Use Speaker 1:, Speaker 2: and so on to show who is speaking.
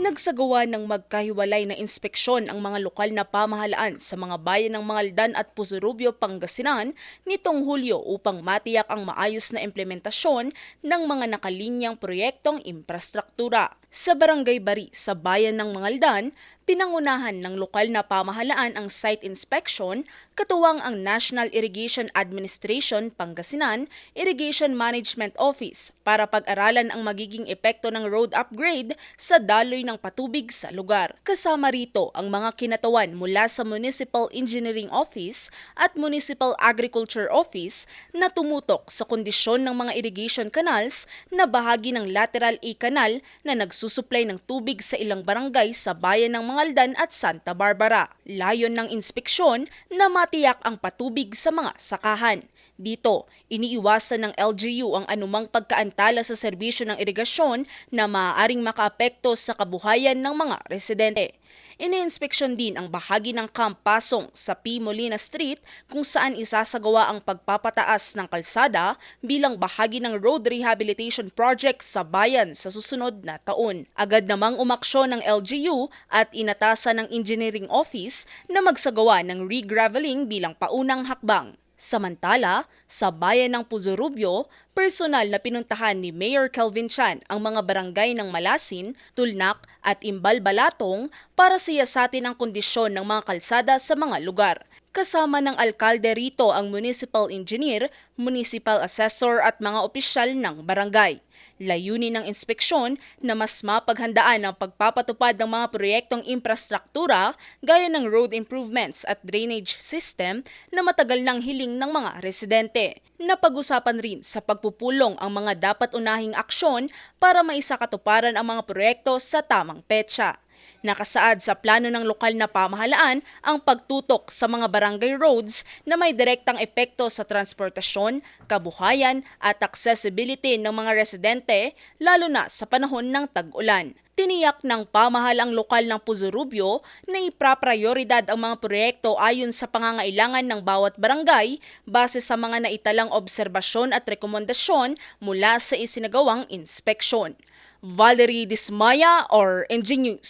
Speaker 1: Nagsagawa ng magkahiwalay na inspeksyon ang mga lokal na pamahalaan sa mga bayan ng Mangaldan at Pusurubio, Pangasinan nitong Hulyo upang matiyak ang maayos na implementasyon ng mga nakalinyang proyektong infrastruktura. Sa Barangay Bari sa bayan ng Mangaldan, pinangunahan ng lokal na pamahalaan ang site inspection katuwang ang National Irrigation Administration Pangasinan Irrigation Management Office para pag-aralan ang magiging epekto ng road upgrade sa daloy ng patubig sa lugar. Kasama rito ang mga kinatawan mula sa Municipal Engineering Office at Municipal Agriculture Office na tumutok sa kondisyon ng mga irrigation canals na bahagi ng lateral A canal na nagsusuplay ng tubig sa ilang barangay sa bayan ng Mangaldan at Santa Barbara. Layon ng inspeksyon na matiyak ang patubig sa mga sakahan. Dito, iniiwasan ng LGU ang anumang pagkaantala sa serbisyo ng irigasyon na maaaring makaapekto sa kabuhayan ng mga residente. Iniinspeksyon din ang bahagi ng Camp Pasong sa P. Molina Street kung saan isasagawa ang pagpapataas ng kalsada bilang bahagi ng road rehabilitation project sa bayan sa susunod na taon. Agad namang umaksyon ng LGU at inatasan ng Engineering Office na magsagawa ng regraveling bilang paunang hakbang. Samantala, sa bayan ng Puzurubyo, personal na pinuntahan ni Mayor Kelvin Chan ang mga barangay ng Malasin, Tulnak at Imbal Balatong para siyasatin ang kondisyon ng mga kalsada sa mga lugar. Kasama ng alkalde rito ang municipal engineer, municipal assessor at mga opisyal ng barangay. Layunin ng inspeksyon na mas mapaghandaan ang pagpapatupad ng mga proyektong infrastruktura gaya ng road improvements at drainage system na matagal nang hiling ng mga residente. Napag-usapan rin sa pagpupulong ang mga dapat unahing aksyon para maisakatuparan ang mga proyekto sa tamang petsa. Nakasaad sa plano ng lokal na pamahalaan ang pagtutok sa mga barangay roads na may direktang epekto sa transportasyon, kabuhayan at accessibility ng mga residente lalo na sa panahon ng tag-ulan. Tiniyak ng pamahalang lokal ng Puzurubyo na ipraprioridad ang mga proyekto ayon sa pangangailangan ng bawat barangay base sa mga naitalang obserbasyon at rekomendasyon mula sa isinagawang inspeksyon. Valerie Dismaya or NG.